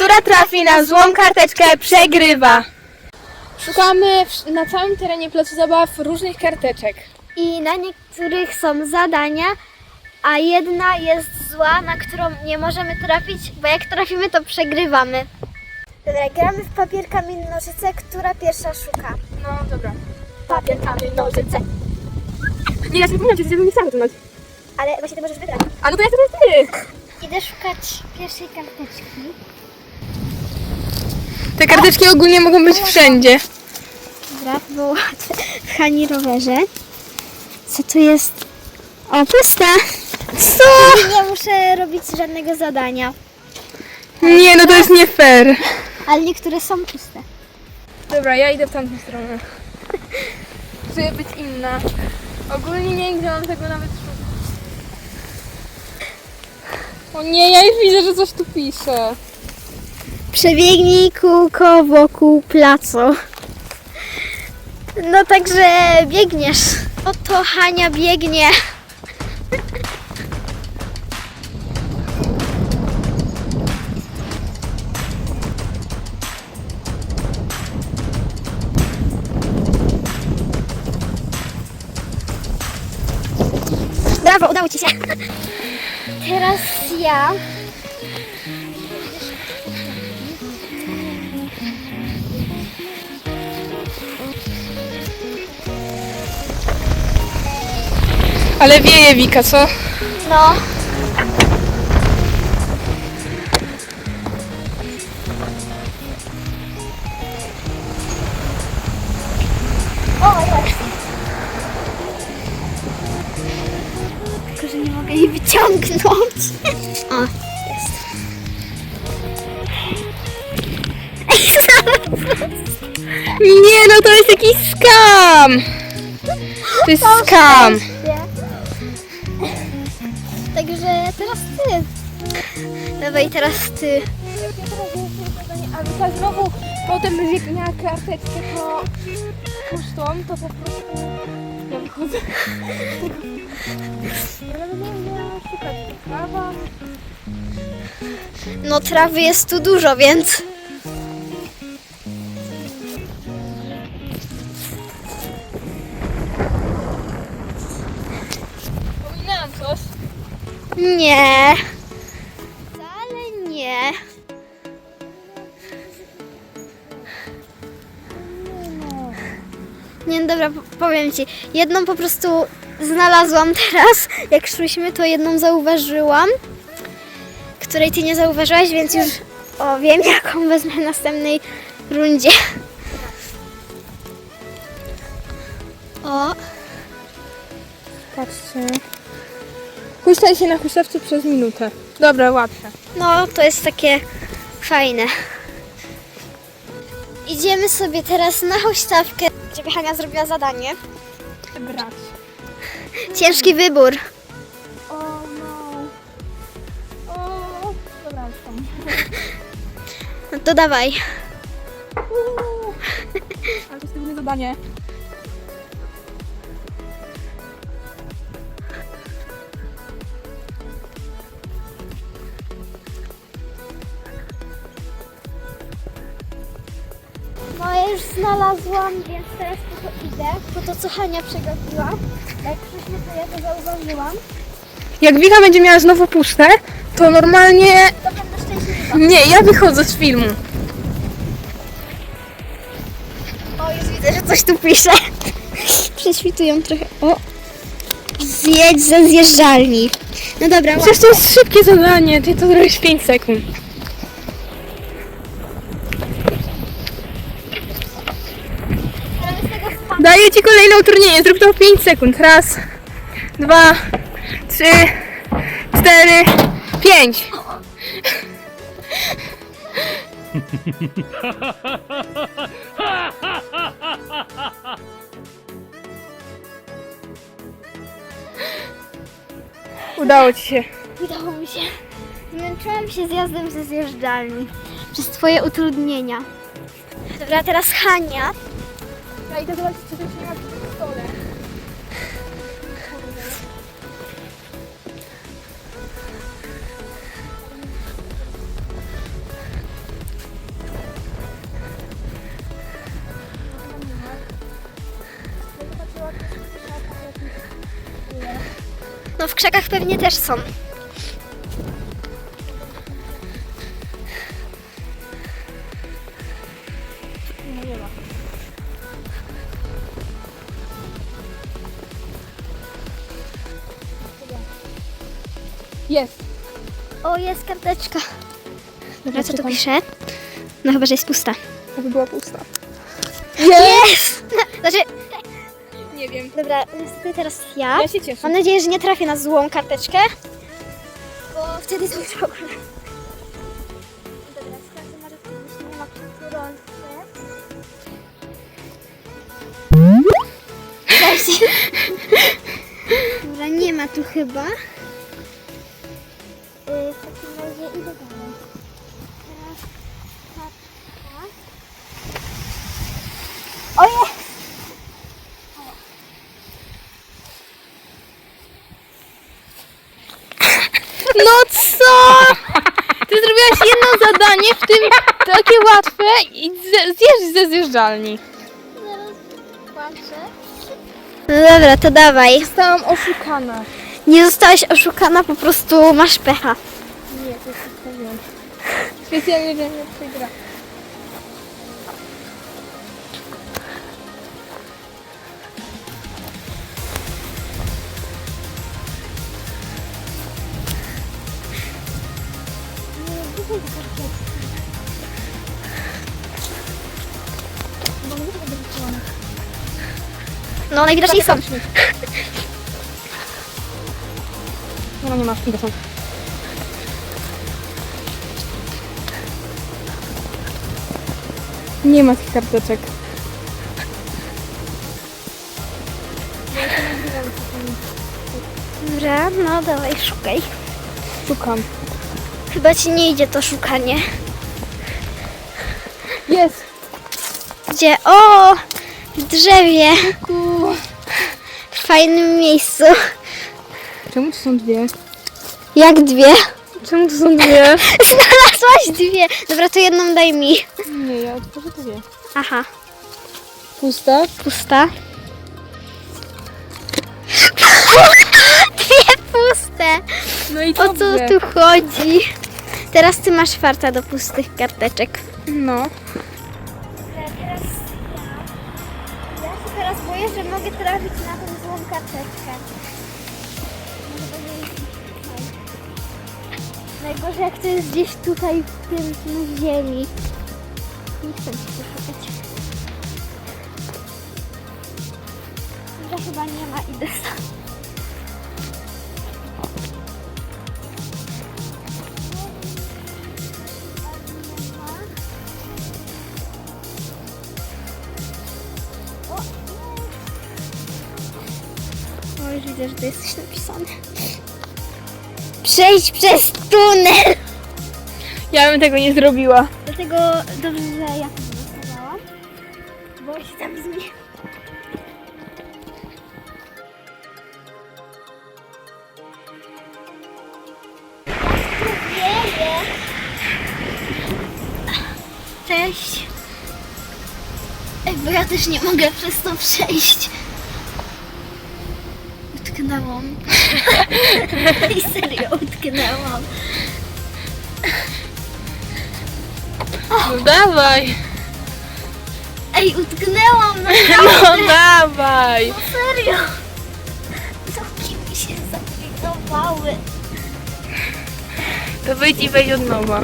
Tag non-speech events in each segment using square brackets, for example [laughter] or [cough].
która trafi na złą karteczkę, przegrywa. Szukamy w- na całym terenie placu zabaw różnych karteczek. I na niektórych są zadania, a jedna jest zła, na którą nie możemy trafić, bo jak trafimy, to przegrywamy. Dobra, gramy w papier, kamień, nożyce, która pierwsza szuka. No dobra. Papier, kamień, nożyce. Nie, ja się zapomniałam, że ja nie chciałam to znać. Ale właśnie ty możesz wybrać. A no to ja sobie ty. Idę szukać pierwszej karteczki. Te karteczki ogólnie mogą być wszędzie. Dobra, było w [laughs] Hani rowerze. Co tu jest? O, pusta! Co? Nie muszę robić żadnego zadania, Nie, no to jest nie fair. ale niektóre są puste. Dobra, ja idę w tamtą stronę. [laughs] Żeby być inna. Ogólnie nie mam tego nawet szukać. O nie, ja już widzę, że coś tu pisze. Przebiegnij kółko wokół placu. No także biegniesz. Oto Hania biegnie. Brawo, udało ci się. Teraz ja. Ale wieje Wika, co? No. O, jest. Tylko, że nie mogę jej wyciągnąć. O, jest. Nie, no to jest jakiś skam. To jest skam. Także teraz ty. Dawaj, teraz ty. A Wika znowu potem miała karteczkę po puszczą, to po prostu ja wychodzę. No trawy jest tu dużo, więc... Nie. Wcale nie. Nie, no dobra, po- powiem ci. Jedną po prostu znalazłam teraz. Jak szłyśmy, to jedną zauważyłam, której ty nie zauważyłaś, więc już o, wiem, [laughs] jaką wezmę w następnej rundzie. O, Patrzcie. Huśtaj się na huśtawce przez minutę. Dobra, łatwe. no to jest takie fajne. Idziemy sobie teraz na huśtawkę, żeby Hania zrobiła zadanie. Brać. Ciężki wybór. O no. O, dobra. No to dawaj. Uuu. Ale to jest trudne zadanie. Znalazłam, więc teraz tylko idę po to, co Hania przegapiła. Jak przyszliśmy, to ja to zauważyłam. Jak Wika będzie miała znowu puste, to normalnie... To będę szczęśliwa. Nie, ja wychodzę z filmu. O, już widzę, że coś tu pisze. Prześwitują trochę. O. Zjedź ze zjeżdżalni. No dobra, Przecież to jest szybkie zadanie, ty to zrobisz 5 sekund. Daję ci kolejne utrudnienie, zrób to w 5 sekund. Raz, dwa, trzy, cztery, pięć. Udało ci się. Udało mi się. Zmęczyłam się zjazdem ze zjeżdżalni. Przez twoje utrudnienia. Dobra, teraz Hania. Dobra, idę zobaczyć, czy to się robi w stole. No w krzakach pewnie też są. Jest. O, jest karteczka. Dobra, co tu pisze? No chyba, że jest pusta. Aby była pusta. Jest! [laughs] Znaczy, Nie wiem. dobra, niestety teraz ja. Ja się cieszę. Mam nadzieję, że nie trafię na złą karteczkę. Bo wtedy to już. Dobra, może w tym nie ma. [laughs] Dobra, nie ma tu chyba. No co? Ty zrobiłaś jedno zadanie, w tym takie łatwe i zje- zjeżdż ze zjeżdżalni. No dobra, to dawaj. Zostałam oszukana. Nie zostałaś oszukana, po prostu masz pecha. Nie, to jest. Specjalnie, że nie przegra. No najwidoczniej są. No, no nie masz, idę są. Nie ma tych karteczek. Dobra, no dawaj, szukaj. Szukam. Chyba ci nie idzie to szukanie. Jest! Gdzie? O! W drzewie. Fajnym miejscu. Czemu tu są dwie? Jak dwie? Czemu tu są dwie? [laughs] Znalazłaś dwie. Dobra, to jedną daj mi. Nie, ja otworzę dwie. Aha, Pusta? pusta. [laughs] Dwie puste. No i O co tu chodzi? Teraz ty masz farta do pustych karteczek. No. Teraz ja. Ja się teraz boję, że mogę trafić na złą karteczkę. Najgorzej jak to jest gdzieś tutaj w tym na ziemi. Nie chcę się szukać. Że chyba nie ma idę sam. Już widzę, że to jest coś napisane. Przejdź przez tunel! Ja bym tego nie zrobiła. Dlatego dobrze, że ja to wylosowałam. Bo się tam zmieni. Cześć. Ej, bo ja też nie mogę przez to przejść. Utknęłam. Ej, serio, utknęłam. No dawaj. Ej, utknęłam na No dawaj. serio. Nogi mi się zaklinowały. To wyjdź i wejdź od nowa.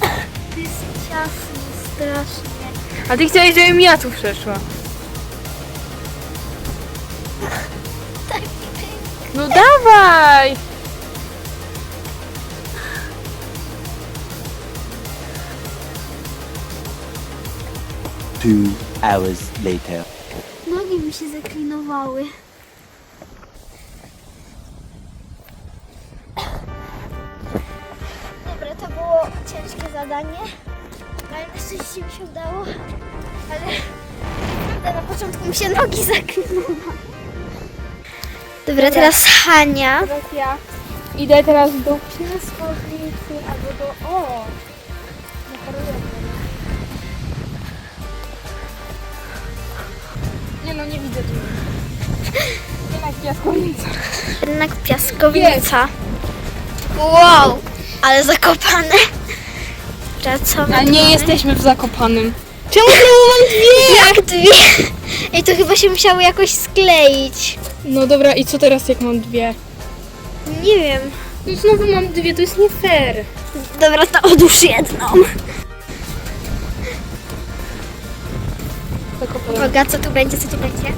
To jest ciasno strasznie. A ty chciałeś, żebym ja tu przeszła. Dawaj. Two hours later. Nogi mi się zaklinowały. Dobra, to było ciężkie zadanie, ale na szczęście mi się udało. Ale naprawdę na początku mi się nogi zaklinowały. Dobra, teraz Hania. Teraz ja idę teraz do piaskownicy albo do... O! Nie no, nie widzę tu. [laughs] Jednak piaskownica. Jednak piaskownica. Wow, ale zakopane. Pracować. Ale nie jesteśmy w Zakopanym. Czemu znowu mam dwie? Jak dwie? Ej, to chyba się musiało jakoś skleić. No dobra, i co teraz jak mam dwie? Nie wiem. No znowu mam dwie, to jest nie fair. Dobra, to odłóż jedną. Uwaga, co tu będzie, co tu będzie?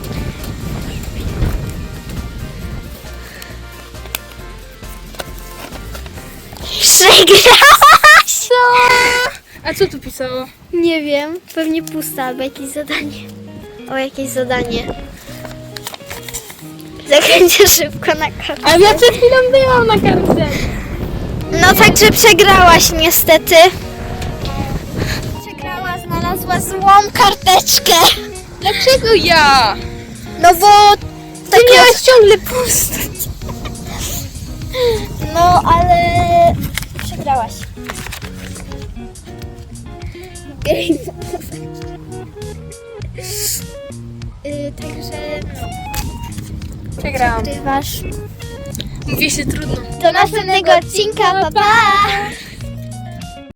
Przegrałaś! Co? A co tu pisało? Nie wiem, pewnie pusta albo jakieś zadanie. O, jakieś zadanie. Zakręcie szybko na kartę. Ale ja przed chwilą byłam na kartce. No także przegrałaś niestety. Przegrała, znalazła złą karteczkę. Dlaczego ja? No bo Ty tak miałaś ciągle pusto. No ale przegrałaś. Yy, także no, Przegrałam. wygrywasz. Mówi się trudno. Do następnego odcinka, pa pa!